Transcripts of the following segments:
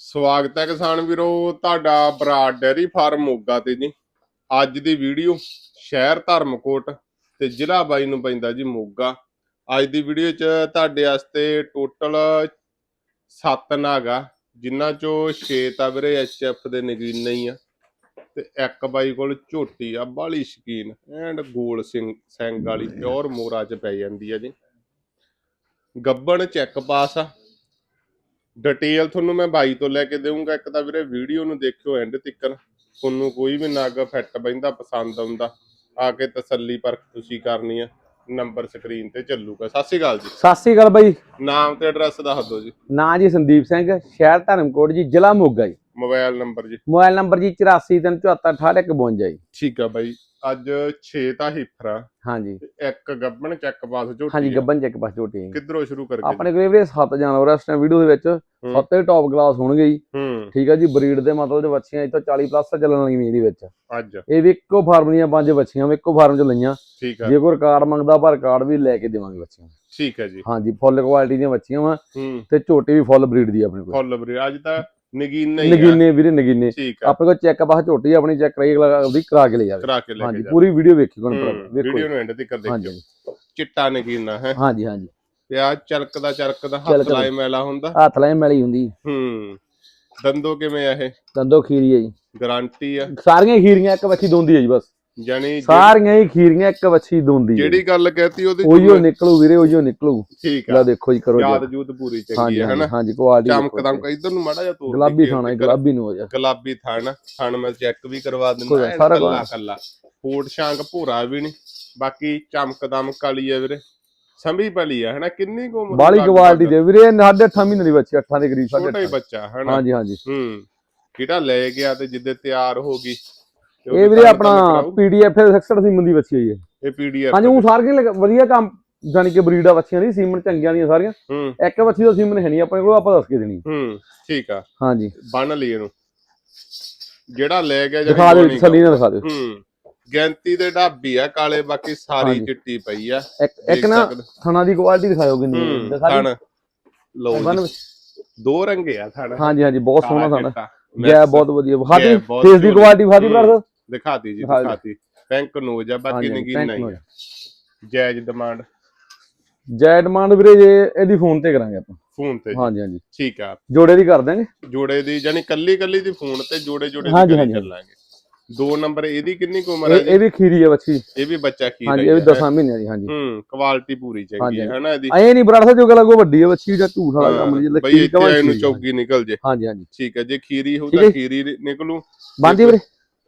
ਸਵਾਗਤ ਹੈ ਕਿਸਾਨ ਵੀਰੋ, ਤੁਹਾਡਾ ਬਰਾਡ ਡੈਰੀ ਫਾਰਮ ਮੋਗਾ ਤੇ ਜੀ। ਅੱਜ ਦੀ ਵੀਡੀਓ ਸ਼ਹਿਰ ਧਰਮਕੋਟ ਤੇ ਜ਼ਿਲ੍ਹਾ ਬਾਈ ਨੂੰ ਪੈਂਦਾ ਜੀ ਮੋਗਾ। ਅੱਜ ਦੀ ਵੀਡੀਓ 'ਚ ਤੁਹਾਡੇ ਵਾਸਤੇ ਟੋਟਲ 7 ਨਾਗਾ ਜਿਨ੍ਹਾਂ ਚੋਂ 6 ਤਾਂ ਵੀਰੇ ਐਚਐਫ ਦੇ ਨਗੀਨੇ ਹੀ ਆ ਤੇ ਇੱਕ ਬਾਈ ਕੋਲ ਝੋਟੀ ਆ ਬਾਲੀ ਸ਼ਕੀਨ, ਐਂਡ ਗੋਲ ਸਿੰਘ ਸਿੰਘ ਵਾਲੀ, ਪਿਓਰ ਮੋਰਾ 'ਚ ਪੈ ਜਾਂਦੀ ਆ ਜੀ। ਗੱਬਣ ਚੈੱਕ ਪਾਸ ਆ ਡਿਟੇਲ ਤੁਹਾਨੂੰ ਮੈਂ ਬਾਈ ਤੋਂ ਲੈ ਕੇ ਦੇਵਾਂਗਾ ਇੱਕ ਤਾਂ ਵੀਰੇ ਵੀਡੀਓ ਨੂੰ ਦੇਖਿਓ ਐਂਡ ਤੱਕ ਤੁਹਾਨੂੰ ਕੋਈ ਵੀ ਨਗ ਫਿੱਟ ਬੈਂਦਾ ਪਸੰਦ ਆਉਂਦਾ ਆ ਕੇ ਤਸੱਲੀ ਪਰਖ ਤੁਸੀਂ ਕਰਨੀ ਆ। ਨੰਬਰ ਸਕਰੀਨ ਤੇ ਚੱਲੂਗਾ। ਸਤਿ ਸ਼੍ਰੀ ਅਕਾਲ ਜੀ। ਸਤਿ ਸ੍ਰੀ ਅਕਾਲ ਬਾਈ। ਨਾਮ ਤੇ ਐਡਰੈਸ ਦੱਸ ਦਿਓ ਜੀ। ਨਾਂ ਜੀ ਸੰਦੀਪ ਸਿੰਘ ਸ਼ਹਿਰ ਧਰਮਕੋਟ ਜੀ ਜ਼ਿਲ੍ਹਾ ਮੋਗਾ ਜੀ। ਮੋਬਾਈਲ ਨੰਬਰ ਜੀ। ਮੋਬਾਈਲ ਨੰਬਰ ਜੀ 8434788152 ਜੀ। ਠੀਕ ਆ ਬਾਈ ਅੱਜ 6 ਤਾਂ ਹਿਫਰਾ ਹਾਂਜੀ। ਇੱਕ ਗੱਬਣ ਚੱਕ ਪਾਸ ਝੋਟੀ ਹਾਂਜੀ ਆ। ਗੱਬਨ ਚੱਕ ਪਾਸ ਝੋਟੀ। ਕਿੱਧਰੋਂ ਸ਼ੁਰੂ ਕਰਕੇ ਆਪਣੇ ਕੋਲ ਵੀਰੇ ਸੱਤ ਜਾਨਵਰ ਆ ਇਸ ਟਾਈਮ ਵੀਡੀਓ ਦੇ ਵਿੱਚ ਸੱਤੇ ਟੌਪ ਕਲਾਸ ਹੋਣਗੇ ਜੀ। ਹੂੰ। ਠੀਕ ਆ ਜੀ ਬਰੀਡ ਦੇ ਮਤਲਬ ਦੇ ਬੱਚੀਆਂ ਇਹ ਤੋਂ 40 ਪਲੱਸ ਚੱਲਣ ਵਾਲੀਆਂ ਇਹਦੇ ਵਿੱਚ। ਅੱਜ। ਇਹ ਵੀ ਇੱਕੋ ਫਾਰਮ ਦੀਆਂ ਪੰਜ ਬੱਚੀਆਂ ਵੀ ਇੱਕੋ ਫਾਰਮ ਚ ਲਈਆਂ। ਠੀਕ ਆ। ਜੇ ਕੋਈ ਰਿਕਾਰਡ ਮੰਗਦਾ ਪਰ ਰਿਕਾਰਡ ਵੀ ਲੈ ਕੇ ਦੇਵਾਂਗੇ ਬੱਚੀਆਂ ਠੀਕ ਹੈ ਜੀ। ਹਾਂਜੀ ਫੁੱਲ ਕੁਆਲਿਟੀ ਦੀਆਂ ਬੱਚੀਆਂ ਵਾ। ਹੂੰ। ਤੇ ਝੋਟੀ ਵੀ ਫੁੱਲ ਬਰੀਡ ਦੀ ਆ ਆਪਣੇ ਕੋਲ। ਫੁੱਲ ਬਰੀ ਅੱਜ ਤਾਂ ਨਗੀਨਾ ਹੀ ਆ। ਨਗੀਨੇ ਵੀਰੇ ਨਗੀਨੇ। ਠੀਕ ਆ। ਆਪਣੇ ਕੋਲ ਚੈੱਕ ਪਾਸ ਝੋਟੀ ਆਪਣੀ ਚੈੱਕ ਕਰਾਈ ਅਗਲਾ ਉਹਦੀ ਕਰਾ ਕੇ ਲੈ ਜਾਵੇ। ਕਰਾ ਕੇ ਲੈ ਹਾਂਜੀ ਜਾ। ਪੂਰੀ ਵੀਡੀਓ ਵੇਖੀ ਕੋਣ ਵੇਖੋ। ਵੀਡੀਓ ਨੂੰ ਐਂਡ ਤੱਕ ਹਾਂਜੀ। ਦੇਖਿਓ ਚਿੱਟਾ ਨਗੀਨਾ ਹੈ। ਹਾਂਜੀ ਹਾਂਜੀ। ਤੇ ਆ ਚਰਕਦਾ ਚਰਕਦਾ ਹੱਥ ਚਰਕਦਾ। ਲਾਏ ਮੈਲਾ ਹੁੰਦਾ। ਹੱਥ ਲੈ ਮਿਲੀ ਹੁੰਦੀ। ਹੂੰ ਦੰਦੋ ਕਿਵੇਂ ਆ ਇਹ? ਦੰਦੋ ਖੀਰੀ ਹੈ ਜੀ। ਗਾਰੰਟੀ ਆ। ਸਾਰੀਆਂ ਖੀਰੀਆਂ ਇੱਕ ਵੱਛੀ ਦੋਂਦੀ ਹੈ ਜੀ ਬਸ। ਜਾਨੀ ਸਾਰੀਆਂ ਹੀ ਖੀਰੀਆਂ ਇੱਕ ਵੱਛੀ ਦੋਂਦੀ ਹੈ। ਜਿਹੜੀ ਗੱਲ ਕਹਿਤੀ ਉਹਦੀ ਉਹੀਓ ਨਿਕਲੂ ਵੀਰੇ ਉਹੀਓ ਨਿਕਲੂ। ਠੀਕ ਲੈ ਆ ਦੇਖੋ ਜੀ ਕਰੋ ਯਾਦ ਜੂਤ ਪੂਰੀ ਚੰਗੀ ਹੈ ਹਨਾ? ਹਾਂਜੀ ਕੁਆਲਿਟੀ ਚਮਕ ਦਮਕ ਇਧਰ ਨੂੰ ਮਾੜਾ ਜਿਹਾ ਤੋੜ ਗੁਲਾਬੀ ਥਾਣਾ ਗੁਲਾਬੀ ਨੂੰ ਹੋ ਜਾ। ਗੁਲਾਬੀ ਥਣ ਥਣ ਮੈਂ ਚੈੱਕ ਵੀ ਕਰਵਾ ਦਿੰਦਾ ਕੱਲਾ। ਕੱਲਾ ਫੋਟ ਸ਼ਾਂਕ ਭੂਰਾ ਵੀ ਨਹੀਂ ਬਾਕੀ ਚਮਕ ਦਮਕ ਵਾਲੀ ਆ ਵੀਰੇ। ਸੰਭੀ ਪਲੀ ਆ ਹਨਾ? ਕਿੰਨੀ ਕੁ ਉਮਰ ਬਾਲੀ? ਕੁਆਲਿਟੀ ਦੇ ਵੀਰੇ ਇਹ ਸਾਢੇ 8 ਮਹੀਨੇ ਦੀ ਬੱਚੀ 8 ਦੇ ਕਰੀਬ ਸਾਢੇ ਛੋਟਾ ਹੀ ਅੱਠ। ਬੱਚਾ ਹਨਾ? ਹਾਂਜੀ ਹਾਂਜੀ। ਹੂੰ। ਕਿਹੜਾ ਲੈ ਗਿਆ ਤੇ ਜਿੱਦੇ ਤਿਆਰ ਹੋ ਗਈ। ਇਹ ਵੀਰੇ ਆਪਣਾ। ਪੀਡੀਐਫ 66 ਸੀਮਨ ਦੀ ਬੱਚੀ ਹੋਈ ਹੈ ਇਹ। ਪੀਡੀਐਫ ਹਾਂਜੀ ਉਹ ਸਾਰੀਆਂ ਵਧੀਆ ਕੰਮ ਜਾਨੀ ਕਿ ਬਰੀਡਾਂ ਬੱਚੀਆਂ ਦੀ ਸੀਮਨ ਚੰਗੀਆਂ ਦੀਆਂ ਸਾਰੀਆਂ। ਇੱਕ ਬੱਚੀ ਦਾ ਸੀਮਨ ਹੈ ਨਹੀਂ ਆਪਣੇ ਕੋਲ ਆਪਾਂ ਦੱਸ ਕੇ ਦੇਣੀ। ਹੂੰ ਠੀਕ ਆ। ਹਾਂਜੀ। ਬੰਨ ਲਈ ਇਹਨੂੰ। ਜਿਹੜਾ ਲੈ ਗਿਆ ਦਿਖਾ ਦਿਓ ਬਣੀ ਤਸੱਲੀ ਨਾਲ ਦਿਖਾ ਦਿਓ। ਹੂੰ ਗਿਣਤੀ ਦੇ ਢਾਬੀ ਆ ਕਾਲੇ ਬਾਕੀ ਸਾਰੀ। ਚਿੱਟੀ ਪਈ ਆ। ਇੱਕ ਨਾ ਥਣਾ ਦੀ ਕੁਆਲਿਟੀ ਦਿਖਾਓ ਕਿੰਨੀ ਦਿਖਾ ਲਓ ਜੀ। ਦੋ ਰੰਗੇ ਆ ਥਣ। ਹਾਂਜੀ ਹਾਂਜੀ ਬਹੁਤ ਸੋਹਣਾ ਥਣਾ। Mix ਬਹੁਤ ਵਧੀਆ। ਬਹੁਤ ਫੇਸ ਦੀ। ਕੁਆਲਿਟੀ ਵਿਖਾਤੀ ਹੂੰ। ਬਰਾਦਰ ਦਿਖਾਤੀ ਜੀ ਦਿਖਾ। ਦਿਖਾਤੀ। ਬੈਂਕ ਨੋਜ ਆ ਬਾਕੀ ਹਾਂਜੀ, ਨਗੀ blank ਨਹੀਂ। ਆ ਜਾਇਜ਼ ਡਿਮਾਂਡ ਜੈ ਡਿਮਾਂਡ ਵੀਰੇ ਜੇ ਇਹਦੀ ਫੋਨ ਤੇ ਕਰਾਂਗੇ ਆਪਾਂ। ਫੋਨ ਤੇ ਜੀ। ਹਾਂਜੀ ਹਾਂਜੀ। ਠੀਕ ਆ। ਜੋੜੇ ਦੀ ਕਰ ਦਾਂਗੇ ਜੋੜੇ ਦੀ ਜਾਨੀ ਕੱਲੀ ਕੱਲੀ ਦੀ ਫੋਨ ਤੇ ਜੋੜੇ ਜੋੜੇ ਦੀ। ਚੱਲਾਂਗੇ। ਦੋ ਨੰਬਰ ਇਹਦੀ ਕਿੰਨੀ ਕੁ ਉਮਰ ਹੈ ਇਹ ਜੀ? ਵੀ ਖੀਰੀ ਹੈ ਬੱਚੀ। ਇਹ ਵੀ ਬੱਚਾ ਕੀ ਹਾਂਜੀ ਇਹ ਵੀ ਹੈ? 10 ਮਹੀਨਿਆਂ ਦੀ ਹਾਂਜੀ। ਹੂੰ ਕੁਆਲਿਟੀ ਪੂਰੀ ਚੰਗੀ ਹਾਂਜੀ, ਹੈ ਹਨਾ ਇਹਦੀ? ਐ ਨਹੀਂ ਬਰਾੜ ਜੋ ਗੱਲ ਕੋ ਵੱਡੀ ਹੈ ਬੱਚੀ ਦਾ ਝੂਠ ਵਾਲਾ ਕੰਮ ਜੇ ਖੀਰੀ ਇੱਥੇ ਕਵਾਂ ਇਹਨੂੰ ਚੌਗੀ ਨਿਕਲ ਜੇ। ਹਾਂਜੀ ਹਾਂਜੀ। ਠੀਕ ਹੈ ਜੇ ਖੀਰੀ ਹੋ ਤਾਂ। ਖੀਰੀ ਨਿਕਲੂ। ਬੰਦੀ ਵੀਰੇ।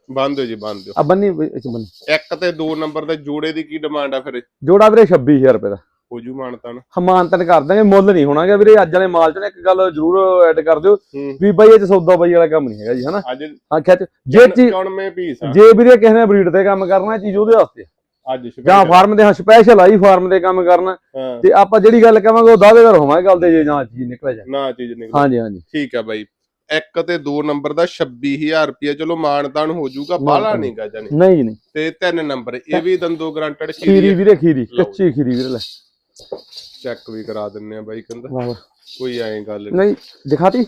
ਬੰਦ ਦਿਓ ਜੀ ਬੰਦ ਦਿਓ ਆ ਬੰਨੀ ਇਸ ਬੰਨੀ। ਇੱਕ ਤੇ ਦੋ ਨੰਬਰ ਦੇ ਜੋੜੇ ਦੀ ਕੀ ਡਿਮਾਂਡ ਆ ਫਿਰ ਜੋੜਾ ਵੀਰੇ 26000 ਰੁਪਏ ਦਾ। ਹੋ ਜੂ ਮਾਨਤਾ ਨਾ ਹਮਾਨਤਨ ਕਰ ਦਾਂਗੇ ਮੁੱਲ ਨਹੀਂ ਹੋਣਾਗਾ ਵੀਰੇ। ਅੱਜ ਵਾਲੇ ਮਾਲ ਚ ਨਾ ਇੱਕ ਗੱਲ ਜ਼ਰੂਰ ਐਡ ਕਰ ਦਿਓ ਵੀ ਬਾਈ ਇਹ ਚ ਸੌਦਾ ਬਾਈ ਵਾਲਾ ਕੰਮ ਨਹੀਂ ਹੈਗਾ ਜੀ ਹਨਾ? ਅੱਜ ਹਾਂ ਖਿੱਚ ਜੇ ਚੀਜ਼ 94 ਪੀਸ ਆ। ਜੇ ਵੀਰੇ ਕਿਸੇ ਨੇ ਬਰੀਡ ਤੇ ਕੰਮ ਕਰਨਾ ਚੀਜ਼ ਉਹਦੇ ਵਾਸਤੇ ਆ। ਅੱਜ ਜਾਂ। ਫਾਰਮ ਦੇ ਹਾਂ ਸਪੈਸ਼ਲ ਆਈ ਫਾਰਮ ਦੇ ਕੰਮ ਕਰਨਾ। ਤੇ ਆਪਾਂ ਜਿਹੜੀ ਗੱਲ ਕਵਾਂਗੇ ਉਹ ਦਾਅਵੇਦਾਰ ਹੋਵਾਂਗੇ ਗੱਲ ਤੇ ਜੇ ਜਾਂ ਚੀਜ਼ ਨਿਕਲੇ ਜਾ। ਨਾ ਚੀਜ਼ ਨਿਕਲ। ਹਾਂਜੀ ਹਾਂਜੀ। ਠੀਕ ਹੈ ਬਾਈ। ਇੱਕ ਤੇ ਦੋ ਨੰਬਰ ਦਾ 26000 ਰੁਪਏ ਚਲੋ ਮਾਨਤਾਨ ਹੋ ਜਾਊਗਾ ਮਾਨਤਾਨ। ਨਹੀਂਗਾ ਜਾਨੀ ਨਹੀਂ ਨਹੀਂ। ਤੇ ਤਿੰਨ ਨੰਬਰ ਇਹ ਵੀ ਦੰਦੋ ਗਰੰਟਡ ਖੀਰੀ ਖੀਰੀ ਵੀਰੇ ਖੀਰੀ। ਕੱਚੀ ਖੀਰੀ ਵੀਰੇ ਲੈ। ਚੈੱਕ ਵੀ ਕਰਾ ਦਿੰਨੇ ਆ ਬਾਈ ਕਹਿੰਦਾ। ਕੋਈ ਐਂ ਗੱਲ ਨਹੀਂ ਨਹੀਂ ਦਿਖਾਤੀ?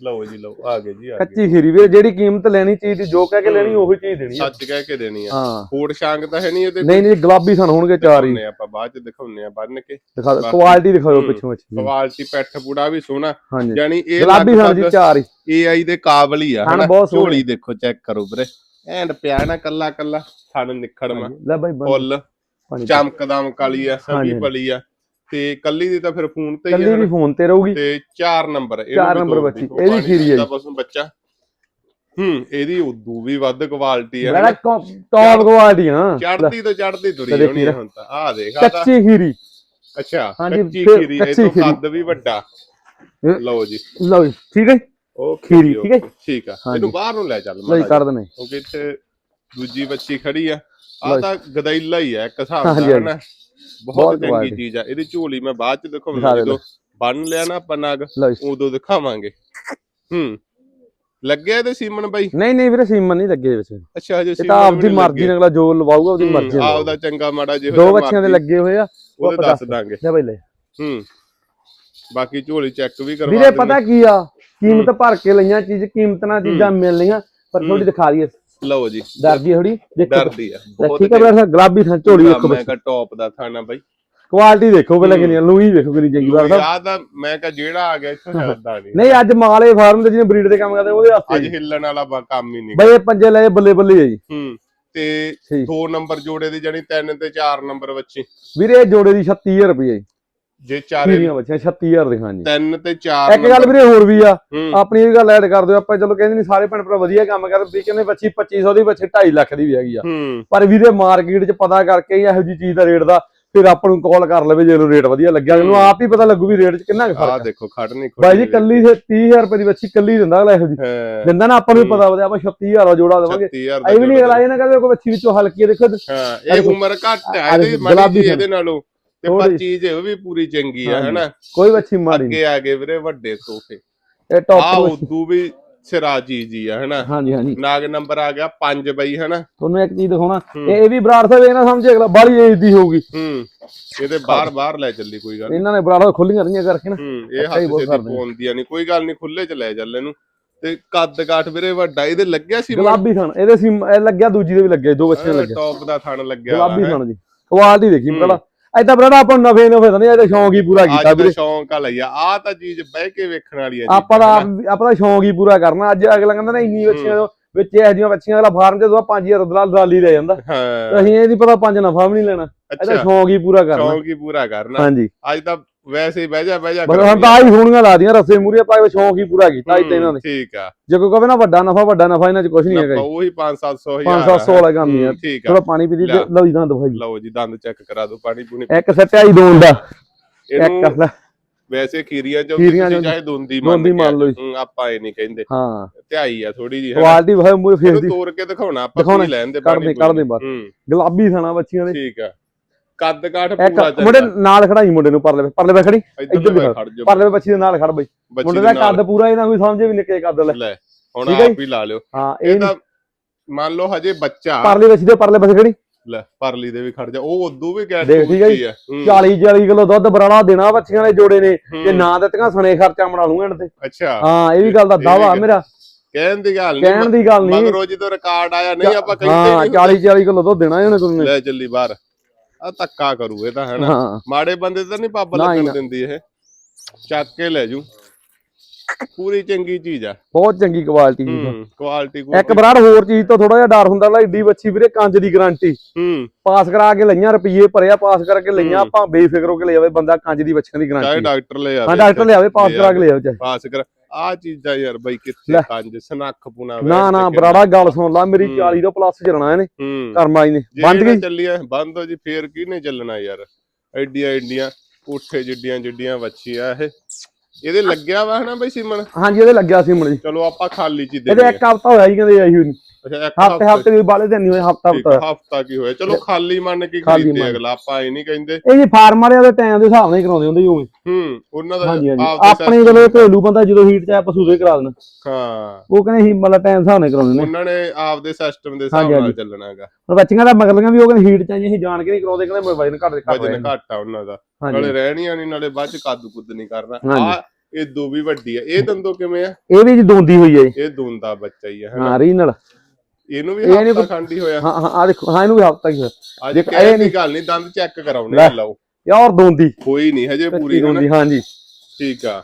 ਲਓ ਜੀ ਲਓ ਆ ਗਏ ਜੀ ਆ ਗਏ। ਕੱਚੀ ਖੀਰੀ ਵੀਰੇ ਜਿਹੜੀ ਕੀਮਤ ਲੈਣੀ ਚੀਜ਼ ਦੀ ਜੋ ਕਹਿ ਕੇ ਲੈਣੀ ਉਹੀ ਚੀਜ਼ ਦੇਣੀ ਆ। ਸੱਚ ਕਹਿ ਕੇ ਦੇਣੀ ਆ। ਹਾਂ। ਫੋੜ ਸ਼ਾਂਗ ਤਾਂ ਹੈ ਨਹੀਂ ਇਹਦੇ ਨਹੀਂ ਨਹੀਂ ਗੁਲਾਬੀ ਸਨ ਹੋਣਗੇ ਚਾਰ ਹੀ। ਦਿਖਾਉਂਦੇ ਆਪਾਂ ਬਾਅਦ ਚ ਦਿਖਾਉਂਦੇ ਆ ਬੰਨ ਕੇ। ਦਿਖਾ ਦਿਓ ਕੁਆਲਿਟੀ ਦਿਖਾਓ। ਪਿੱਛੋਂ ਅੱਛੀ ਕੁਆਲਿਟੀ ਪੈਠ ਪੂੜਾ ਵੀ ਸੋਹਣਾ। ਹਾਂਜੀ। ਯਾਨੀ ਇਹ ਗੁਲਾਬੀ ਸਨ ਜੀ ਚਾਰ ਹੀ। ਏਆਈ ਦੇ ਕਾਬਲ ਹੀ ਆ ਹਨਾ? ਬਹੁਤ ਸੋਹਣੇ। ਝੋਲੀ ਦੇਖੋ ਚੈੱਕ ਕਰੋ ਵੀਰੇ। ਐਂਡ ਪਿਆ ਨਾ ਕੱਲਾ ਕੱਲਾ ਥਣ ਨਿਖੜਵਾ ਲੈ ਬਾਈ ਬੰਦ ਫੁੱਲ। ਪਾਣੀ ਚਮਕਦਮ ਕਾਲੀ ਆ ਹਾਂਜੀ, ਸਭੀ ਭਲੀ ਆ। ਤੇ ਕੱਲੀ ਦੀ ਤਾਂ ਫਿਰ ਫੋਨ ਤੇ ਹੀ ਕੱਲੀ ਵੀ ਫੋਨ ਤੇ ਰਹੂਗੀ। ਤੇ 4 ਨੰਬਰ ਚਾਰ ਤੋੜ ਬੱਚੀ, ਇਹ ਵੀ ਖੀਰੀ ਹੈ ਦਾ ਪਸ਼ੂ ਬੱਚਾ। ਹੂੰ ਇਹਦੀ ਉਦੋਂ ਵੀ ਵੱਧ ਕੁਆਲਿਟੀ ਆ ਬੜਾ। ਟੌਪ ਕੁਆਲਿਟੀ ਆ ਚੜਦੀ ਤੋਂ ਚੜਦੀ ਤੁਰੀ ਹੋਣੀ ਨਾ। ਹੁਣ ਤਾਂ। ਆ ਦੇਖ ਆ ਤਾਂ ਕੱਚੀ ਖੀਰੀ। ਅੱਛਾ ਹਾਂਜੀ, ਕੱਚੀ ਫਿਰ ਖੀਰੀ ਇਹ ਕੱਚੀ ਤੋਂ ਖੀਰੀ। ਕੱਦ ਵੀ ਵੱਡਾ। ਇਹ- ਲਓ ਜੀ। ਲਓ ਜੀ ਠੀਕ ਹੈ ਓਕੇ ਖੀਰੀ, ਜੀ, ਠੀਕ ਹੈ? ਠੀਕ ਆ। ਹਾਂਜੀ। ਇਹਨੂੰ ਬਾਹਰ ਨੂੰ ਲੈ ਚੱਲ ਲਓ ਮਾੜਾ ਜੀ ਕਰ ਦਨੇ ਜਿਹਾ, ਕਿਉਂਕਿ ਇੱਥੇ ਦੂਜੀ ਬੱਚੀ ਖੜੀ ਆ। ਲਓ ਆ ਜੀ। ਤਾਂ ਗਦੈਲਾ ਹੀ ਆ ਇੱਕ ਹਿਸਾਬ ਹਾਂਜੀ, ਦਾ ਹਾਂਜੀ। ਬਹੁਤ ਚੰਗੀ। ਚੀਜ਼ ਆ ਇਹਦੀ ਝੋਲੀ ਮੈਂ ਬਾਅਦ ਚ ਦਿਖਾ ਦਿਖਾਉਂਗਾ ਦੇ ਜਦੋਂ ਬੰਨ ਲਿਆ ਨਾ ਆਪਾਂ ਨਗ ਜੀ। ਉਦੋਂ ਦਿਖਾਵਾਂਗੇ। ਹੂੰ। ਲੱਗਿਆ ਇਹਦੇ ਸੀਮਨ ਬਾਈ? ਨਹੀਂ ਨਹੀਂ ਵੀਰੇ ਸੀਮਨ ਨਹੀਂ ਲੱਗੇ ਵਿੱਚ ਅੱਛਾ ਤਾਂ ਸੀਮਨ ਆਪਦੀ ਮਰਜ਼ੀ ਨਾਲ ਅਗਲਾ ਜੋ ਲਵਾਊਗਾ ਉਹਦੀ ਮਰਜ਼ੀ ਨਾਲ ਆਪਦਾ ਚੰਗਾ ਮਾੜਾ ਜਿਹੋ ਦੋ ਬੱਚਿਆਂ ਦੇ ਲੱਗੇ ਹੋਏ ਆ ਉਹ ਦੱਸ ਦਾਂਗੇ। ਲੈ ਬਾਈ ਲੈ। ਹੂੰ। ਬਾਕੀ ਝੋਲੀ ਚੈੱਕ ਵੀ ਕਰਵਾ ਵੀਰੇ। ਪਤਾ ਕੀ ਆ? ਕੀਮਤ ਭਰ ਕੇ ਲਈਆਂ ਚੀਜ਼ ਕੀਮਤ ਨਾਲ ਚੀਜ਼ਾਂ ਮਿਲਣੀਆਂ ਪਰ ਥੋੜੀ ਦਿਖਾ ਦਈਏ। ਲਓ ਜੀ। ਡਰਦੀ ਥੋੜੀ ਦੇਖੋ। ਡਰਦੀ ਆ। ਬਹੁਤ ਠੀਕ ਹੈ ਬਰਾ ਗੁਲਾਬੀ ਥਾਂ ਝੋਲੀ ਦੇਖੋ ਮੈਂ ਕਹਾ ਟੌਪ ਦਾ ਥਾਣਾ ਬਾਈ। ਕੁਆਲਿਟੀ ਦੇਖੋ ਪਹਿਲਾਂ ਕਿੰਨੀ ਲੂਈ ਦੇਖੋ ਕਿੰਨੀ ਚੰਗੀ ਬਰਾ ਸਾਹਿਬ ਯਾਦ ਆ ਮੈਂ ਕਹਾ ਜਿਹੜਾ ਆ ਗਿਆ ਇੱਥੋਂ ਹਿਲਦਾ ਨਹੀਂ। ਨਹੀਂ ਅੱਜ ਮਾਲੇ ਫਾਰਮ ਦੇ ਜਿਹਨੇ ਬਰੀਡ ਦੇ ਕੰਮ ਕਰਦੇ ਉਹਦੇ ਅੱਜ ਵਾਸਤੇ ਹਿੱਲਣ ਵਾਲਾ ਕੰਮ ਹੀ ਨਹੀਂ। ਬਈ ਇਹ ਪੰਜੇ ਲਏ ਬੱਲੇ ਬੱਲੇ ਆ ਜੀ। ਹੂੰ ਤੇ ਠੀਕ। ਦੋ ਨੰਬਰ ਜੋੜੇ ਦੀ ਜਾਨੀ ਤਿੰਨ ਤੇ ਚਾਰ ਨੰਬਰ ਬੱਚੀ। ਵੀਰੇ ਇਹ ਜੋੜੇ ਦੀ 36000 ਰੁਪਏ ਜੀ। ਜੇ ਚਾਰੇ ਖੀਰੀਆਂ ਬੱਚੀਆਂ 36000 ਦੇ ਹਾਂ ਜੀ ਤਿੰਨ ਤੇ ਚਾਰ ਇੱਕ ਗੱਲ ਵੀਰੇ ਹੋਰ ਵੀ ਆ ਹੂੰ। ਆਪਣੀ ਇਹ ਗੱਲ ਐਡ ਕਰ ਦਿਓ ਆਪਾਂ ਚਲੋ ਕਹਿੰਦੇ ਨਹੀਂ ਸਾਰੇ ਭੈਣ ਭਰਾ ਵਧੀਆ ਕੰਮ ਕਰਦੇ ਤੁਸੀਂ ਕਹਿੰਦੇ ਬੱਚੀ 2500 ਦੀ ਬੱਚੀ 2.5 ਲੱਖ ਦੀ ਵੀ ਹੈਗੀ ਆ। ਹੂੰ। ਪਰ ਵੀਰੇ ਮਾਰਕੀਟ 'ਚ ਪਤਾ ਕਰਕੇ ਹੀ ਇਹੋ ਜੀ ਚੀਜ਼ ਦਾ ਰੇਟ ਦਾ ਫਿਰ ਆਪਾਂ ਨੂੰ ਕਾਲ ਕਰ ਲਵੇ ਜੇ ਨੂੰ ਰੇਟ ਵਧੀਆ ਲੱਗਿਆ। ਉਹਨੂੰ ਆਪ ਹੀ ਪਤਾ ਲੱਗੂ ਵੀ ਰੇਟ 'ਚ ਕਿੰਨਾ ਫ਼ਰਕ ਆ। ਦੇਖੋ ਖੜ ਨਹੀਂ ਬਾਈ ਜੀ ਕੱਲੀ ਸੇ 30000 ਰੁਪਏ ਦੀ ਬੱਚੀ ਕੱਲੀ ਦਿੰਦਾ ਅਗਲਾ ਇਹੋ ਜੀ ਹਾਂ। ਦਿੰਦਾ ਨਾ ਆਪਾਂ ਨੂੰ ਵੀ ਪਤਾ ਵਧਿਆ ਆਪਾਂ 36000 ਦਾ ਜੋੜਾ ਦੇਵਾਂਗੇ। 36000 ਦਾ ਐ ਵੀ ਨਹੀਂ ਅਗਲਾ ਇਹ ਨਾ ਕਹਦੇ ਕੋਈ ਬੱਚੀ ਵਿੱਚੋਂ ਹਲਕੀ ਆ ਦੇਖੋ। ਹਾਂ ਇਹ ਉਮਰ ਘੱਟ ਹੈ ਇਹਦੀ ਸਨ। ਇਹਦੇ ਨਾਲੋਂ। ਤੇ ਪਰ ਚੀਜ਼ ਇਹ ਵੀ ਪੂਰੀ ਚੰਗੀ ਆ। ਹੈਨਾ? ਕੋਈ ਬੱਚੀ ਮਾੜੀ ਅੱਗੇ ਆ ਗਏ ਵੀਰੇ ਵੱਡੇ ਤੋਹਫੇ। ਇਹ ਆ ਟੌਪ ਉਦੋਂ ਵੀ ਸਿਰਾ ਚੀਜ਼ ਹੀ ਆ ਹੈਨਾ? ਹਾਂਜੀ ਹਾਂਜੀ। ਨਾਗ ਨੰਬਰ ਆ ਗਿਆ 5 ਬਈ ਹੈਨਾ? ਤੁਹਾਨੂੰ ਇੱਕ ਚੀਜ਼ ਦਿਖਾਉਣਾ। ਇਹ ਵੀ ਬਰਾੜ ਸਾਹਿਬ ਇਹ ਨਾ ਸਮਝੇ ਅਗਲਾ ਬਾਹਲੀ ਏਜ ਦੀ ਹੋਊਗੀ। ਹੂੰ। ਇਹਦੇ ਬਾਹਰ ਬਾਹਰ ਲੈ ਚੱਲੀ ਕੋਈ ਗੱਲ ਨੀ। ਇਹਨਾਂ ਨੇ ਬਰਾੜ ਖੁੱਲੀਆਂ ਰਹੀਆਂ ਕਰਕੇ ਨਾ। ਹੂੰ ਇਹ ਹੱਥ ਬਹੁਤ ਸੇ ਦੀ ਕਰਦੇ ਆ। ਪਾਉਂਦੀਆਂ ਨਹੀਂ ਕੋਈ ਗੱਲ ਨਹੀਂ ਖੁੱਲੇ ਚ ਲੈ ਚੱਲ ਇਹਨੂੰ। ਤੇ ਕੱਦ ਕਾਠ ਵੀਰੇ ਵੱਡਾ ਇਹਦੇ ਲੱਗਿਆ ਸੀ ਗੁਲਾਬੀ ਥਣ ਇਹਦੇ ਸੀ ਲੱਗਿਆ ਦੂਜੀ ਦੇ ਵੀ ਲੱਗੇ ਦੋ ਬੱਚੇ ਲੱਗੇ ਟੌਪ ਦਾ ਥਣ ਲੱਗਿਆ ਗੁਲਾਬੀ। ਥਣ ਜੀ। ਕੁਆਲਿਟੀ ਦੇਖੀ ਹੂੰ। ਐਦਾਂ ਬਰਾੜਾ ਆਪਾਂ ਨੂੰ ਨਫੇ ਨਫੇ ਤਾਂ ਨਹੀਂ ਇਹਦਾ ਸ਼ੌਂਕ ਹੀ ਪੂਰਾ ਕੀਤਾ ਅੱਜ ਵੀਰੇ। ਸ਼ੌਂਕ ਆ ਲਈਆ ਆ। ਤਾਂ ਚੀਜ਼ ਬਹਿ ਕੇ ਵੇਖਣ ਵਾਲੀ ਆ ਆਪਾਂ ਦਾ ਆਪਾਂ ਦਾ ਸ਼ੌਂਕ ਹੀ ਪੂਰਾ ਕਰਨਾ। ਅੱਜ ਅਗਲਾ ਕਹਿੰਦਾ ਨਾ ਇੰਨੀ ਬੱਚੀਆਂ ਵਿੱਚ ਇਹ ਜਿਹੀਆਂ ਬੱਚੀਆਂ ਅਗਲਾ ਫਾਰਮ ਤੇ ਦੋ 5000 ਦਲਾਲ ਦਲਾਲੀ ਲੈ ਜਾਂਦਾ। ਅਸੀਂ ਇਹ ਨਹੀਂ ਪਤਾ ਪੰਜ ਨਫਾ ਵੀ ਨਹੀਂ ਲੈਣਾ। ਇਹਦਾ ਸ਼ੌਂਕ ਹੀ ਪੂਰਾ ਕਰਨਾ। ਸ਼ੌਂਕ ਹੀ ਪੂਰਾ ਕਰਨਾ। ਹਾਂਜੀ। ਅੱਜ ਤਾਂ ਵੈਸੇ ਹੀ ਬਹਿ ਜਾ ਬਹਿ ਜਾ ਬਸ ਹੁਣ ਤਾਂ ਆਹੀ ਹੋਣੀਆਂ ਲਾਦੀਆਂ ਰਸੇ ਮੂਰੇ ਪਾਏ ਸ਼ੌਂਕ ਹੀ ਪੂਰਾ ਕੀਤਾ ਤੇ ਇਹਨਾਂ ਨੇ। ਠੀਕ ਆ। ਜੇ ਕੋਈ ਕਹੇ ਨਾ ਵੱਡਾ ਨਫਾ ਵੱਡਾ ਨਫਾ ਇਹਨਾਂ 'ਚ ਕੁਝ ਨਹੀਂ ਹੈਗਾ। ਉਹੀ 5-700 ਪੰਜ ਸੱਤ ਸੌ ਵਾਲਾ ਕੰਮ ਹੀ ਆ। ਠੀਕ ਆ। ਚਲੋ ਪਾਣੀ ਪੀ ਦੀ। ਲਓ ਜੀ ਦੰਦ ਭਾਈ ਲਓ ਜੀ ਦੰਦ ਚੈੱਕ ਕਰਾ ਦਿਓ ਪਾਣੀ ਪੂਣੀ ਇੱਕ ਸੱਟਿਆ ਹੀ ਦੋਨ ਦਾ। ਇਹਨੂੰ ਇੱਕ ਲੈ। ਵੈਸੇ ਖੀਰੀਆਂ ਚੋਂ ਤੁਸੀਂ ਚਾਹੇ ਦੋਂਦੀ ਮੰਨ ਲਓ। ਹੂੰ, ਆਪਾਂ ਇਹ ਨਹੀਂ ਕਹਿੰਦੇ। ਹਾਂ। ਧਿਆਈ ਆ ਥੋੜੀ ਜੀ ਕੁਆਲਿਟੀ ਭਾਈ ਮੂਰੇ ਫੇਸ ਦੀ। ਤੋੜ ਕੇ ਦਿਖਾਉਣਾ ਆਪਾਂ ਕੀ ਲੈਣ ਦੇ ਕੱਢ ਦੇ, ਕੱਢ ਦੇ ਬਾਹਰ। ਹੂੰ। ਗੁਲਾਬੀ ਥਾਣਾ ਬੱਚੀਆਂ ਦੇ। ਠੀਕ ਆ। ਕੱਦ ਕਾਠ ਇੱਕ ਪੂਰਾ ਚੱਲਦਾ ਮੁੰਡੇ ਨਾਲ ਖੜਾਈ ਮੁੰਡੇ ਨੂੰ ਪਰਲੇ ਪਰਲੇ ਵੇ ਖੜੀ ਇੱਧਰ ਦਿਖਾ। ਖੜ ਜਾ ਪਰਲੇ ਬੱਚੀ ਦੇ ਨਾਲ ਖੜ ਬਈ। ਬੱਚੀ ਮੁੰਡੇ ਦੇ ਕੱਦ ਪੂਰਾ ਇਹਨਾਂ ਕੋਈ ਸਮਝੇ ਵੀ ਨਿੱਕੇ ਕੱਦ ਲੈ। ਹੁਣ ਆਪ ਹੀ ਲਾ ਲਿਓ। ਹਾਂ ਇਹ ਤਾਂ ਮੰਨ ਲਓ ਹਜੇ ਬੱਚਾ। ਪਰਲੇ ਬੱਚੀ ਦੇ ਪਰਲੇ ਪਾਸੇ ਖੜੀ। ਲੈ ਪਰਲੀ ਦੇ ਵੀ ਖੜ ਜਾ। ਉਹ ਉਦੋਂ ਵੀ ਦੇਖ ਠੀਕ ਹੈ ਜੀ। ਆ। ਹੂੰ, 40 40 ਕਿਲੋ ਦੁੱਧ ਬਰਾੜਾ ਦੇਣਾ ਬੱਚੀਆਂ ਦੇ ਜੋੜੇ ਨੇ। ਜੇ ਨਾ ਦਿੱਤੀਆਂ ਸਣੇ ਖਰਚਾ ਬਣਾ ਲੂੰਗਾ ਇਹਨਾਂ ਤੇ। ਅੱਛਾ। ਹਾਂ ਇਹ ਵੀ ਗੱਲ ਦਾ ਦਾਵਾ ਵੀ ਮੇਰਾ। ਕਹਿਣ ਦੀ ਗੱਲ ਕਹਿਣ ਨਹੀਂ ਦੀ ਗੱਲ ਨਹੀਂ ਮਗਰੋਂ ਜਦੋਂ ਰਿਕਾਰਡ ਆਇਆ ਨਹੀਂ ਆਪਾਂ ਕਹਿੰਦੇ ਹਾਂ ਨਹੀਂ 40 40 ਕਿਲੋ ਦੁੱਧ ਦੇਣਾ ਇਹਨੇ ਤੁਹਾਨੂੰ ਲੈ ਚੱਲੀ ਬਾਹਰ। ਆ ਧੱਕਾ ਕਰੂ ਇਹ ਤਾਂ ਹੈ ਨਾ। ਹਾਂ। ਮਾੜੇ ਬੰਦੇ ਤਾਂ ਨਹੀਂ ਪੱਬ ਨਾ ਹੀ ਲੱਗਣ ਨਾ। ਦਿੰਦੀ ਇਹ। ਚੱਕ ਕੇ ਲੈ ਜੂ। ਪੂਰੀ ਚੰਗੀ ਚੀਜ਼ ਆ। ਬਹੁਤ ਚੰਗੀ ਕੁਆਲਿਟੀ ਦੀ ਹੂੰ ਕੁਆਲਿਟੀ ਇੱਕ ਬਰਾੜ ਹੋਰ ਚੀਜ਼ ਤੋਂ ਥੋੜਾ ਜਿਹਾ ਡਰ ਹੁੰਦਾ ਲਾ ਏਡੀ ਬੱਚੀ ਵੀਰੇ ਕੰਜ ਦੀ ਗਾਰੰਟੀ ਹੂੰ। ਪਾਸ ਕਰਾ ਕੇ ਲਈਆਂ ਰੁਪਈਏ ਭਰਿਆ ਪਾਸ ਕਰਕੇ ਲਈਆਂ। ਆਪਾਂ ਬੇਫਿਕਰ ਹੋ ਕੇ ਲੈ ਜਾਵੇ ਬੰਦਾ ਕੰਜ ਦੀ ਬੱਚੀਆਂ ਦੀ ਚਾਹੇ ਗਾਰੰਟੀ ਡਾਕਟਰ ਲੈ ਆਵੇ ਹਾਂ ਡਾਕਟਰ ਲਿਆਵੇ ਪਾਸ ਕਰਾ ਕੇ ਲੈ ਜਾਵੇ ਚਾਹੇ। ਪਾਸ ਕਰ ਆ ਚੀਜ਼ਾਂ ਯਾਰ ਬਾਈ ਕਿੱਥੇ। ਕੰਜ ਸਨੱਖ ਪੁਣਾ ਨਾ ਨਾ ਬਰਾੜਾ ਗੱਲ ਸੁਣ ਲਾ ਮੇਰੀ ਹੂੰ। 40 ਤੋਂ ਪਲੱਸ ਚੱਲਣਾ ਇਹਨੇ ਕਰਮਾਈ ਨੇ। ਬੰਦ ਗਈ? ਚੱਲੀ ਆ ਬੰਦ ਹੋ ਜੀ ਫੇਰ ਕਿਹਨੇ ਚੱਲਣਾ ਯਾਰ? ਐਡੀਆਂ ਐਡੀਆਂ ਪੁੱਠੇ ਜਿੱਡੀਆਂ ਜਿੱਡੀਆਂ ਵੱਛੀਆਂ ਇਹ। ਇਹਦੇ ਲੱਗਿਆ ਵਾ ਹਨਾ ਬਈ ਸਿਮਣ? ਹਾਂਜੀ ਇਹਦੇ ਲੱਗਿਆ ਸੀ ਮਣ ਜੀ। ਚਲੋ ਆਪਾਂ ਖਾਲੀ ਚ ਦੇ ਇਹਦੇ ਇੱਕ ਹਫਤਾ ਹੋਇਆ ਜੀ ਕਹਿੰਦੇ ਆਈ ਹੋਈ ਅੱਛਾ ਇੱਕ ਹਫ਼ਤੇ ਹਫ਼ਤੇ ਦੀ ਬਾਲੇ ਦਿਨ ਨਹੀਂ ਹੋਏ ਹਫਤਾ ਹਫਤਾ। ਹਫਤਾ ਕੀ ਹੋਇਆ। ਚਲੋ ਖਾਲੀ ਮੰਨ ਕੇ ਖਾਲੀ ਖਰੀਦੇ ਮੰਨ। ਅਗਲਾ ਆਪਾਂ ਇਹ ਨਹੀਂ ਕਹਿੰਦੇ। ਇਹ ਜੀ ਫਾਰਮ ਵਾਲਿਆਂ ਦੇ ਟਾਈਮ ਦੇ ਹਿਸਾਬ ਨਾਲ ਹੀ ਕਰਾਉਂਦੇ ਹੁੰਦੇ ਜੀ ਉਵੇਂ। ਹੂੰ ਉਹਨਾਂ ਦਾ ਆਪਣੇ ਜਦੋਂ ਘਰੇਲੂ ਬੰਦਾ ਜਦੋਂ ਹੀਟ ਚ ਆਇਆ ਪਸ਼ੂ ਦੇ ਕਰਾ ਦੇਣਾ। ਹਾਂ। ਉਹ ਕਹਿੰਦੇ ਹੀ ਮਤਲਬ ਟਾਈਮ ਹਿਸਾਬ ਨਾਲ ਕਰਾਉਂਦੇ ਨੇ ਉਹਨਾਂ ਨੇ ਆਪਦੇ ਸਿਸਟਮ ਦੇ ਹਿਸਾਬ ਨਾਲ। ਚੱਲਣਾਗਾ ਪਰ ਬੱਚੀਆਂ ਦਾ ਮਗਲੀਆਂ ਵੀ ਉਹ ਕਹਿੰਦੇ ਹੀਟ ਚ ਆਈਆਂ ਜਾਣ ਕੇ ਨਹੀਂ ਕਰਾਉਂਦੇ ਕਹਿੰਦੇ ਵਜਨ ਘੱਟ ਘੱਟ ਵਜਨ ਘੱਟ ਆ ਉਹਨਾਂ ਦਾ। ਨਾਲੇ ਰਹਿਣੀਆਂ ਨਹੀਂ ਨਾਲੇ ਬਾਅਦ ਚ ਕੱਦ ਕੁੱਦ ਨਹੀਂ ਕਰਨਾ। ਆ ਇਹ ਦੋ ਵੀ ਵੱਡੀ ਆ। ਇਹ ਦੰਦੋ ਕਿਵੇਂ ਆ? ਇਹ ਵੀ ਜੀ ਦੋਂਦੀ ਹੋਈ ਜੀ। ਇਹ ਦੋਂਦਾ ਬੱਚਾ ਹੀ ਆ ਹਾਂ ਰੀਨਲ ਇਹਨੂੰ ਵੀ ਇਹ ਹਫਤਾ ਕੋਈ- ਖੰਡੀ ਹੋਇਆ। ਹਾਂ ਹਾਂ ਆ ਦੇਖੋ ਹਾਂ ਇਹਨੂੰ ਵੀ ਹਫਤਾ ਹੀ ਹੋਇਆ। ਅੱਜ ਦੇਖ, ਕਹਿ ਇਹ ਦੀ ਨੀ- ਗੱਲ ਨਹੀਂ ਦੰਦ ਚੈੱਕ ਕਰਾਉਣੇ ਲੈ। ਲਓ। ਯਾਰ ਦੋਂਦੀ। ਕੋਈ ਨਹੀਂ ਹਜੇ ਪੂਰੀ ਪੂਰੀ ਹਨਾ ਦੋਂਦੀ ਹਾਂਜੀ। ਠੀਕ ਆ।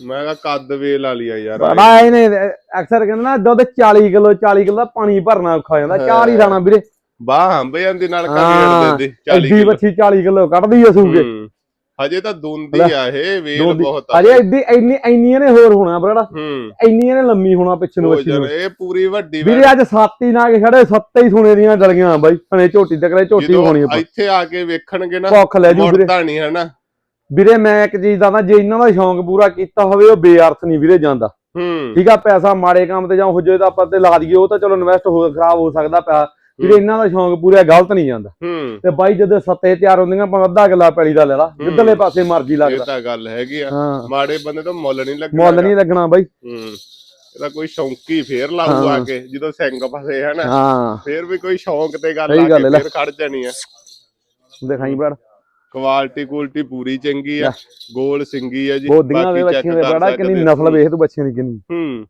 ਮੈਂ ਕਿਹਾ ਕੱਦ ਵੇਲ ਵਾਲੀ ਆ ਯਾਰ। ਬੜਾ ਇਹਨੇ ਅਕਸਰ ਕਹਿੰਦੇ ਨਾ ਦੁੱਧ 40 ਕਿਲੋ 40 ਕਿਲੋ ਦਾ ਪਾਣੀ ਭਰਨਾ ਔਖਾ ਹੋ ਜਾਂਦਾ। ਚਾਰ ਹੀ ਰਾਣਾ ਵੀਰੇ। ਬਾਹ ਹੰਬਿਆਂ ਦੇ ਨਾਲ ਹਾਂ, ਕਰ ਦੇ 40 ਐਡੀ ਕਿਲੋ। ਬੱਚੀ 40 ਕਿਲੋ ਕੱਢਦੀ ਆ ਸੂਗੇ ਹੂੰ। ਹਜੇ ਤਾਂ ਦੋਂਦੀ। ਆ ਇਹ ਵੇਲ। ਬਹੁਤ ਆ। ਅਜੇ ਐਡੀ ਇੰਨੀ ਇੰਨੀਆਂ ਨੇ ਹੋਰ ਹੋਣਾ ਹੂੰ। ਇੰਨੀਆਂ ਨੇ ਲੰਮੀ ਹੋਣਾ ਪਿੱਛੇ ਨੂੰ ਬੱਚੀ ਨੂੰ। ਇਹ ਪੂਰੀ ਵੱਡੀ ਵੀਰੇ ਅੱਜ ਸਾਤੀ ਨਾ ਕੇ ਖੜੇ ਸੱਤੇ ਹੀ ਸੁਣੇ ਦੀਆਂ ਡਲੀਆਂ ਬਾਈ। ਭਣੇ ਝੋਟੀ ਤੱਕ ਝੋਟੀ ਹੋਣੀ ਆਪਾਂ ਇੱਥੇ ਆ ਕੇ ਵੇਖਣਗੇ ਨਾ ਭੁੱਖ ਲੈ ਜੂ ਵੀਰੇ। ਨਹੀਂ ਹਨਾ। ਵੀਰੇ ਮੈਂ ਇੱਕ ਚੀਜ਼ ਦਾ ਜੇ ਇਹਨਾਂ ਦਾ ਸ਼ੌਂਕ ਪੂਰਾ ਕੀਤਾ ਹੋਵੇ ਉਹ ਬੇਅਰਥ ਨਹੀਂ ਵੀਰੇ ਜਾਂਦਾ। ਹੂੰ। ਠੀਕ ਆ ਪੈਸਾ ਮਾੜੇ ਕੰਮ ਤੇ ਜਾਂ ਹੋ ਜਾਏ ਤਾਂ ਆਪਾਂ ਤੇ ਲਾ ਦਈਏ ਉਹ ਤਾਂ ਚਲੋ ਇਨਵੈਸਟ ਹੋ ਖਰਾਬ ਹੋ ਸਕਦਾ ਪਿਆ। ਵੀਰੇ ਇਹਨਾਂ ਦਾ ਸ਼ੌਂਕ ਪੂਰਾ ਗਲਤ ਨਹੀਂ ਜਾਂਦਾ। ਤੇ ਬਾਈ ਜਦੋਂ ਸੱਤੇ ਤਿਆਰ ਹੁੰਦੀਆਂ ਭਾਵੇਂ ਅੱਧਾ ਕਿੱਲਾ ਪੈਲੀ ਦਾ ਲੈ ਲਾ ਜਿੱਧਰਲੇ ਪਾਸੇ ਮਰਜ਼ੀ ਇਹ ਲੱਗਦਾ ਤਾਂ ਗੱਲ ਹੈਗੀ ਆ। ਮਾੜੇ ਬੰਦੇ ਤੋਂ ਮੁੱਲ ਨਹੀਂ ਲੱਗਣਾ ਮੁੱਲ ਨਹੀਂ ਲੱਗਣਾ ਬਾਈ। ਇਹਦਾ ਕੋਈ ਸ਼ੌਂਕੀ ਫੇਰ ਲਾਊ ਆ। ਕੇ ਜਦੋਂ ਸਿੰਘ ਫਸੇ ਹਾਂ। ਫੇਰ ਵੀ ਕੋਈ ਸ਼ੌਂਕ ਤੇ ਗੱਲ ਆ ਕੇ। ਫੇਰ ਖੜ ਜਾਣੀ ਆ। ਦਿਖਾਈ ਬੜ ਕੁਆਲਿਟੀ ਕੁਆਲਿਟੀ ਪੂਰੀ ਚੰਗੀ ਆ। ਗੋਲ ਸਿੰਗੀ ਆ ਜੀ। ਬੋਦੀਆਂ ਦੇ ਬੱਚਿਆਂ ਦੇ ਬੜਾ ਕਿੰਨੀ ਨਸਲ ਵੇਖ ਤੂੰ ਬੱਚਿਆਂ ਦੀ ਕਿੰਨੀ। ਹੂੰ।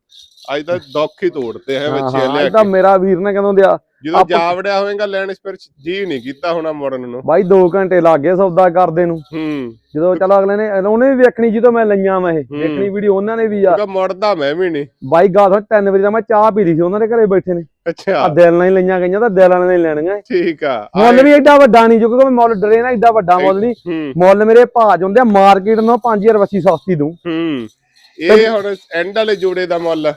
ਅੱਜ ਤਾਂ ਦੁੱਖ ਹੀ ਤੋੜਤੇ ਹੈ ਬੱਚੇ ਲੈ ਇਹ ਤਾਂ ਮੇਰਾ ਵੀਰ ਨੇ ਕਦੋਂ ਦਿਆ ਜਦੋਂ ਜਾਵੜਿਆ ਹੋਵੇਗਾ ਲੈਣ ਇਸ ਪਰ ਜੀ ਨਹੀਂ ਕੀਤਾ ਹੋਣਾ ਮੁੜਨ ਨੂੰ। ਬਾਈ 2 ਘੰਟੇ ਲੱਗ ਗਏ ਸੌਦਾ ਕਰਦੇ ਨੂੰ। ਹੂੰ। ਜਦੋਂ ਚਲੋ ਅਗਲੇ ਨੇ ਉਹਨੇ ਵੀ ਵੇਖਣੀ ਜਦੋਂ ਮੈਂ ਲਈਆਂ ਮੈਂ ਇਹ। ਵੇਖਣੀ ਵੀਡੀਓ ਉਹਨਾਂ ਨੇ ਵੀ ਆ। ਮੁੜਦਾ ਮੈਂ ਵੀ ਨਹੀਂ। ਬਾਈ ਗਾ ਤੋਂ 3 ਵਜੇ ਦਾ ਮੈਂ ਚਾਹ ਪੀ ਲਈ ਸੀ ਉਹਨਾਂ ਦੇ ਘਰੇ ਬੈਠੇ ਨੇ। ਆ ਅੱਛਾ ਦਿਲ ਨਾਲ ਹੀ ਲਈਆਂ ਗਈਆਂ ਤਾਂ ਦਿਲ ਵਾਲਿਆਂ ਨੇ ਹੀ ਲੈਣੀਆਂ। ਠੀਕ ਆ। ਮੁੱਲ ਵੀ ਐਡਾ ਵੱਡਾ ਨਹੀਂ ਜੋ ਕਿਉਂਕਿ ਮੁੱਲ ਡਰੇ ਨਾ ਐਡਾ ਵੱਡਾ ਮੁੱਲ ਨਹੀਂ। ਮੁੱਲ ਮੇਰੇ ਭਾਜ ਹੁੰਦੇ ਆ ਮਾਰਕੀਟ ਨੂੰ 5000 ਵੱਛੀ ਸਸਤੀ ਦੂੰ ਹੂੰ। ਇਹ ਹੁਣ ਐਂਡ ਵਾਲੇ ਜੋੜੇ ਦਾ ਮੁੱਲ।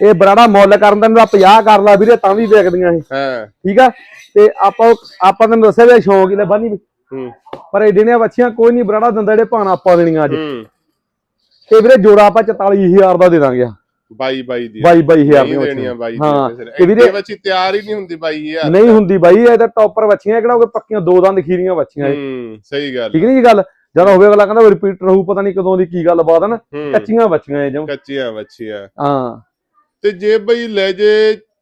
ਇਹ ਬਰਾੜਾ ਮੁੱਲ ਕਰਨ ਦਾ ਮੇਰਾ 50 ਕਰ ਲਾ ਵੀਰੇ ਤਾਂ ਵੀ ਵੇਚਦੀਆਂ ਇਹ। ਹਾਂ। ਠੀਕ ਆ? ਤੇ ਆਪਾਂ ਆਪਾਂ ਤੈਨੂੰ ਦੱਸਿਆ ਵੀ ਸ਼ੌਂਕ ਹੀ ਲੈ ਬੰਨੀ ਹੂੰ। ਪਰ ਇਹ ਨੇ ਵੱਛੀਆਂ ਕੋਈ ਨਹੀਂ ਬਰਾੜਾ ਦਿੰਦਾ ਜਿਹੜੇ ਭਾਣਾ ਆਪਾਂ ਦੇਣੀਆਂ ਅੱਜ। ਹੂੰ। ਤੇ ਵੀਰੇ ਜੋੜਾ ਆਪਾਂ 44000 ਦਾ ਦੇ ਦਾਂਗੇ ਆ। ਬਾਈ ਬਾਈ ਦੀ ਬਾਈ ਬਾਈ ਹਜ਼ਾਰ ਨਹੀਂ ਦੀਆਂ ਦੇਣੀਆਂ ਬਾਈ ਹਾਂ, ਦੀ ਤੇ ਵੀਰੇ- ਬੱਚੀ ਤਿਆਰ ਹੀ ਨਹੀਂ ਹੁੰਦੀ ਬਾਈ ਯਾਰ ਨਹੀਂ ਹੁੰਦੀ ਬਾਈ ਇਹ ਤਾਂ ਟੌਪਰ ਵੱਛੀਆਂ ਕਿਹੜਾ ਕੋਈ ਪੱਕੀਆਂ ਦੋ ਦੰਦ ਖੀਰੀਆਂ ਵੱਛੀਆਂ ਇਹ। ਹੂੰ ਸਹੀ ਗੱਲ ਠੀਕ ਨਹੀਂ ਜੀ ਗੱਲ? ਜਦੋਂ ਹੋਵੇ ਅਗਲਾ ਕਹਿੰਦਾ ਰਿਪੀਟ ਰਹੂ ਪਤਾ ਨਹੀਂ ਕਦੋਂ ਦੀ ਕੀ ਗੱਲ ਬਾਤ ਹੈ। ਨਾ ਕੱਚੀਆਂ ਵੱਛੀਆਂ ਇਹ ਜਮ। ਕੱਚੀਆਂ ਬੱਚੀਆਂ। ਹਾਂ। ਤੇ ਜੇ ਬਈ ਲੈ ਜੇ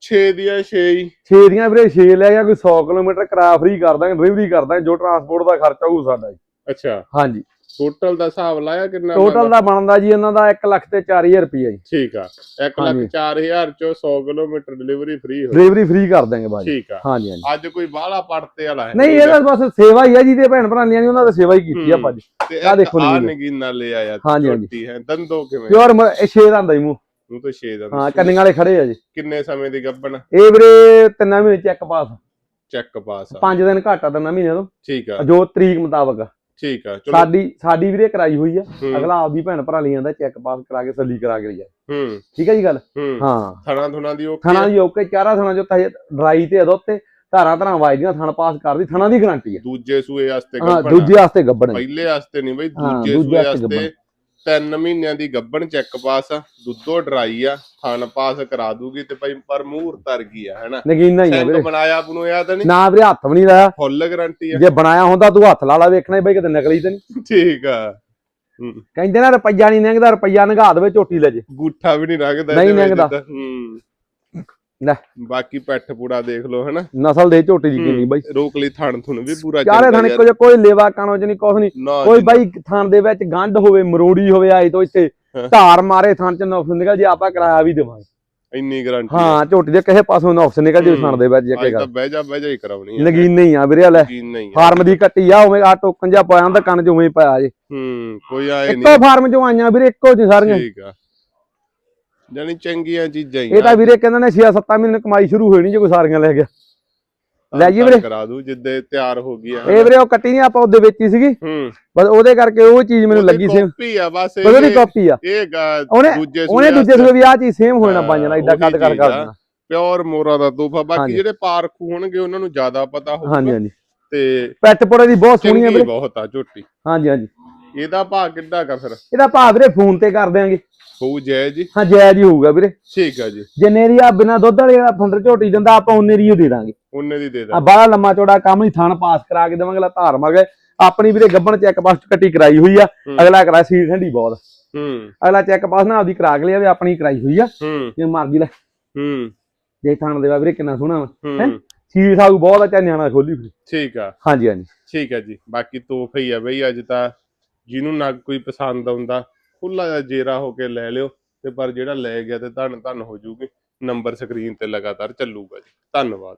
6 ਦੀਆਂ 6 ਹੀ। ਛੇ ਦੀਆਂ ਵੀਰੇ ਛੇ ਲੈ ਗਿਆ ਕੋਈ 100 ਕਿਲੋਮੀਟਰ ਕਿਰਾਇਆ ਫ੍ਰੀ ਕਰ ਦਾਂਗੇ ਡਿਲੀਵਰੀ ਕਰ ਦਾਂਗੇ ਜੋ ਟਰਾਂਸਪੋਰਟ ਦਾ ਖਰਚਾ ਹੋਊ ਸਾਡਾ ਜੀ। ਅੱਛਾ। ਹਾਂਜੀ। ਟੋਟਲ ਦਾ ਹਿਸਾਬ ਲਾਇਆ ਕਿੰਨਾ ਟੋਟਲ ਦਾ ਬਣਦਾ ਜੀ ਇਹਨਾਂ ਦਾ 1 ਲੱਖ ਤੇ 4000 ਰੁਪਏ ਜੀ। ਠੀਕ ਆ। 1 ਲੱਖ ਹਾਂਜੀ। 4000 ਚੋਂ 100 ਕਿਲੋਮੀਟਰ ਡਿਲੀਵਰੀ ਫ੍ਰੀ ਹੋ ਡਿਲੀਵਰੀ ਫ੍ਰੀ ਕਰ ਦਾਂਗੇ ਬਾਜੀ ਠੀਕ ਆ। ਹਾਂਜੀ ਹਾਂਜੀ। ਅੱਜ ਕੋਈ ਬਾਹਲਾ ਪੜਤੇ ਵਾਲਾ ਹੈ ਨਹੀਂ ਇਹਦਾ ਬਸ ਸੇਵਾ ਹੀ ਆ ਜਿਹਦੇ ਭੈਣ ਭਰਾ ਲੀਆਂ ਨੇ ਉਹਨਾਂ ਦਾ ਸੇਵਾ ਹੀ ਕੀਤੀ ਆ। ਭਾਜੀ। ਤੇ ਆਹ ਦੇਖੋ ਆ ਨਗੀਨਾ। ਲੈ ਆਇਆ ਹਾਂਜੀ, ਹਾਂਜੀ। ਦੰਦੋ ਕਿਵੇਂ? ਪਿਓਰ ਇਹ ਛੇ ਦਾ ਹੁੰਦਾ ਜੀ ਮੂੰਹ। ਨੂੰ ਤਾਂ 6 ਦਾ ਹਾਂ ਕੰਨੀਆਂ ਵਾਲੇ ਖੜੇ ਆ ਜੀ। ਕਿੰਨੇ ਸਮੇਂ ਦੀ ਗੱਬਣ ਇਹ ਵੀਰੇ ਤਿੰਨਾਂ ਮਹੀਨੇ ਚੈੱਕ ਪਾਸ। ਚੈੱਕ ਪਾਸ ਆ। ਪੰਜ ਦਿਨ ਘੱਟ ਆ ਤਿੰਨਾਂ ਮਹੀਨਿਆਂ ਤੋਂ। ਠੀਕ ਆ। ਜੋ ਤਰੀਕ ਮੁਤਾਬਕ। ਆ। ਠੀਕ ਆ ਚਲੋ। ਸਾਡੀ ਸਾਡੀ ਵੀਰੇ ਕਰਾਈ ਹੋਈ ਆ। ਅਗਲਾ ਆਪਦੀ ਭੈਣ ਭਰਾ ਲਈ ਜਾਂਦਾ ਚੈੱਕ ਪਾਸ ਕਰਾ ਕੇ ਸੱਲੀ ਕਰਾ ਕੇ ਲਿਆ ਹੂੰ। ਠੀਕ ਹੈ ਜੀ ਗੱਲ? ਹੂੰ। ਥਣਾ ਥੁਣਾ ਦੀ ਉਹ ਥਣਾ ਦੀ ਓਕੇ ਚਾਰਾ ਥਣਾ ਜੋ ਡਰਾਈ ਤੇ ਅਦੋ ਤੇ ਧਾਰਾਂ ਧਾਰਾਂ ਵਾਜਦੀਆਂ ਥਣ ਪਾਸ ਕਰਦੀ ਥਣਾ ਦੀ ਗਾਰੰਟੀ ਆ। ਦੂਜੇ ਸੂਏ ਵਾਸਤੇ ਗੱਬਣ ਦੂਜੇ ਵਾਸਤੇ ਗੱਬਣ ਹੈ। ਪਹਿਲੇ ਵਾਸਤੇ ਨਹੀਂ ਬਈ ਦੂਜੇ ਸੂਏ ਵਾਸਤੇ 3 ਮਹੀਨਿਆਂ ਦੀ ਗੱਬਣ ਚੈੱਕ ਪਾਸ ਆ ਦੁੱਧੋ ਡਰਾਈ ਆ ਥਣ ਪਾਸ ਕਰਾ ਦੂਗੀ ਤੇ ਭਾਈ ਪਰ ਮੂਹਰ ਤਰ ਗਈ ਆ ਹੈਨਾ? ਨਗੀਨਾ ਹੀ ਆ ਵੀਰੇ। ਬਣਾਇਆ ਬਣਾਇਆ ਤਾਂ ਨਹੀਂ? ਨਾ ਵੀਰੇ ਹੱਥ ਵੀ ਨਹੀਂ ਲਾਇਆ। ਫੁੱਲ ਗਾਰੰਟੀ ਆ। ਜੇ ਬਣਾਇਆ ਹੁੰਦਾ ਤੂੰ ਹੱਥ ਲਾ ਲਾ ਵੇਖਣਾ ਬਈ ਕਿਤੇ ਨਕਲੀ ਤੇ ਨਹੀਂ। ਠੀਕ ਆ। ਕਹਿੰਦੇ ਨਾ ਰੁਪਈਆ ਨਹੀਂ ਲੰਘਦਾ ਰੁਪਈਆ ਨਗਾ ਦੇਵੇ ਝੋਟੀ ਲੈ ਜੇ। ਗੂਠਾ ਵੀ ਨਹੀਂ ਰਗਦਾ ਨਹੀਂ ਲੰਘਦਾ। ਹੂੰ। ਲੈ। ਬਾਕੀ ਪੈਠ ਪੂੜਾ ਦੇਖ ਲਓ ਹੈਨਾ? ਨਸਲ ਦੇ ਝੋਟੀ ਦੀ ਕਿੰਨੀ ਬਾਈ। ਰੋਕ ਲਈ ਥਣ ਥੁਣ ਵੀ ਪੂਰਾ ਚਾਰੇ ਥਾਣੇ। ਕੋਈ ਕੋਈ ਲੇਵਾ ਕਾਣੋ ਚ ਨਹੀਂ ਕੁਛ ਨਹੀਂ। ਕੋਈ ਜੀ, ਬਾਈ ਥਾਣ ਦੇ ਵਿੱਚ ਗੰਢ ਹੋਵੇ ਮਰੋੜੀ ਹੋਵੇ ਆਈ ਤੋਂ ਇੱਥੇ। ਧਾਰ ਮਾਰੇ ਥਾਣ ਚ ਨਫਸ ਨਿਕਲ ਜੇ ਆਪਾਂ ਕਿਰਾਇਆ ਵੀ ਦੇਵਾਂਗੇ। ਇੰਨੀ ਗਾਰੰਟੀ ਹਾਂ ਝੋਟੀ ਦੇ ਕਿਸੇ ਪਾਸੋਂ ਨਫਸ ਨਿਕਲ ਜੇ। ਥਾਣ ਦੇ ਵਿੱਚ ਜੇ ਤਾਂ ਬਹਿ ਜਾ ਬਹਿ ਜਾ ਹੀ ਕਰਾਉਣੀ ਨਗੀਨ ਨਹੀਂ ਆ ਵੀਰੇ ਲੈ। ਫਾਰਮ ਦੀ ਕੱਟੀ ਆ ਉਵੇਂ ਆ ਟੋਕਨ ਜਿਹਾ ਪਾਇਆ ਹੁੰਦਾ ਕੰਨ ਚ ਉਵੇਂ ਪਾਇਆ ਜੇ। ਹੂੰ ਕੋਈ ਆਏ ਇੱਕੋ ਨਹੀਂ। ਫਾਰਮ ਚੋਂ ਆਈਆਂ ਵੀਰੇ ਇੱਕੋ ਚ ਸਾਰੀਆਂ। ਠੀਕ ਆ। ਜਾਨੀ ਚੰਗੀਆਂ ਚੀਜ਼ਾਂ ਹੀ ਇਹ ਤਾਂ ਵੀਰੇ ਕਹਿੰਦੇ ਨੇ 6-7 ਮਹੀਨੇ ਕਮਾਈ ਸ਼ੁਰੂ ਹੋਣੀ ਜੇ ਕੋਈ ਸਾਰੀਆਂ ਲੈ ਗਿਆ। ਲੈ ਜੀ ਵੀਰੇ। ਕਰਾ ਦੂ ਜਿੱਦੇ ਤਿਆਰ ਹੋ ਗਈ ਆ ਇਹ ਵੀਰੇ ਉਹ ਕੱਟੀ ਨਹੀਂ ਆਪਾਂ ਉਹਦੇ ਵਿੱਚ ਹੀ ਸੀਗੀ। ਹੂੰ। ਬਸ ਉਹਦੇ ਕਰਕੇ ਉਹ ਚੀਜ਼ ਮੈਨੂੰ ਲੱਗੀ ਸੇਮ ਕਾਪੀ ਆ ਬਸ ਉਹਦੀ ਇਹ ਕਾਪੀ ਆ। ਇਹ ਦੂਜੇ ਉਹਨੇ ਦੂਜੇ ਸੂਏ ਵੀ ਆ ਚੀਜ਼ ਸੇਮ ਹੋ ਜਾਣਾ ਹਾਂ, ਪੰਜ ਨਾਲ ਐਡਾ ਉਹੀ ਕੱਦ ਕਰ ਕਰ। ਦੇਣਾ ਪਿਓਰ ਮੋਰਾ ਦਾ ਤੋਹਫਾ ਬਾਕੀ ਹਾਂਜੀ। ਜਿਹੜੇ ਪਾਰਖੂ ਹੋਣਗੇ ਉਹਨਾਂ ਨੂੰ ਜ਼ਿਆਦਾ ਪਤਾ ਹਾਂਜੀ ਹੋਊਗਾ। ਹਾਂਜੀ ਤੇ ਪੈਟ ਪੋੜੇ ਦੀ ਬਹੁਤ ਸੋਹਣੀ ਹੈ ਵੀਰੇ। ਬਹੁਤ ਆ ਝੋਟੀ। ਹਾਂਜੀ ਹਾਂਜੀ। ਇਹਦਾ ਭਾਅ ਕਿੱਡਾ ਕਾ ਫਿਰ? ਇਹਦਾ ਭਾਅ ਵੀਰੇ ਫੋਨ ਤੇ ਕਰ ਦਿਆਂਗੇ। ਹੋਊ ਜੈ ਜੀ। ਹਾਂ ਜਾਇਜ਼ ਹੀ ਹੋਊਗਾ ਵੀਰੇ। ਠੀਕ ਆ ਜੀ। ਜਿੰਨੇ ਦੀ ਆ ਬਿਨਾ ਦੁੱਧ ਵਾਲੀ ਦਾ ਫੰਡਰ ਝੋਟੀ ਦਿੰਦਾ ਆਪਾਂ ਉਹਨੇ ਦੀ ਹੀ ਦੇ ਦਾਂਗੇ। ਉਹਨੇ ਦੀ ਦੇ ਆ ਦਾ ਬਾਹਲਾ ਲੰਮਾ ਚੌੜਾ ਕੰਮ ਨਹੀਂ ਥਣ ਪਾਸ ਕਰਾ ਕੇ ਦੇਵਾਂਗੇ ਲਾ ਧਾਰ ਮਰ ਗਏ ਆਪਣੀ ਵੀਰੇ ਗੱਬਣ ਚੈੱਕ ਪਾਸ ਕੱਟੀ ਕਰਾਈ ਹੋਈ ਆ। ਅਗਲਾ ਕਰਾ ਸੀਟ ਠੰਡੀ ਬਹੁਤ। ਹੂੰ। ਅਗਲਾ ਚੈੱਕ ਪਾਸ ਨਾ ਆਪਦੀ ਕਰਾ ਕੇ ਲਿਆ ਵੀ ਆਪਣੀ ਕਰਾਈ ਹੋਈ ਆ। ਹੂੰ। ਜੇ ਮਰਜ਼ੀ ਲੈ। ਹੂੰ। ਜੇ ਥਣ ਦੇਵਾ ਵੀਰੇ ਕਿੰਨਾ ਸੋਹਣਾ ਵਾ। ਹੈਂ? ਹੂੰ? ਸੀਟ ਸਾਊ ਬਹੁਤ ਆ ਨਿਆਣਾ ਖੋਲੀ ਫਿਰੇ। ਠੀਕ ਆ। ਹਾਂਜੀ ਹਾਂਜੀ। ਠੀਕ ਆ ਜੀ। ਬਾਕੀ ਤੋਹਫਾ ਹੀ ਆ ਬਈ ਅੱਜ ਤਾਂ ਜਿਹਨੂੰ ਨਾ ਕੋਈ ਪਸੰਦ ਆਉਂਦਾ ਖੁੱਲਾ ਜਿਹਾ ਜੇਰਾ ਹੋ ਕੇ ਲੈ ਲਿਓ ਤੇ ਪਰ ਜਿਹੜਾ ਲੈ ਗਿਆ ਤੇ ਧੰਨ ਧੰਨ ਹੋ ਜੂਗੀ, ਨੰਬਰ ਸਕਰੀਨ ਤੇ ਲਗਾਤਾਰ ਚੱਲੂਗਾ ਜੀ। ਧੰਨਵਾਦ।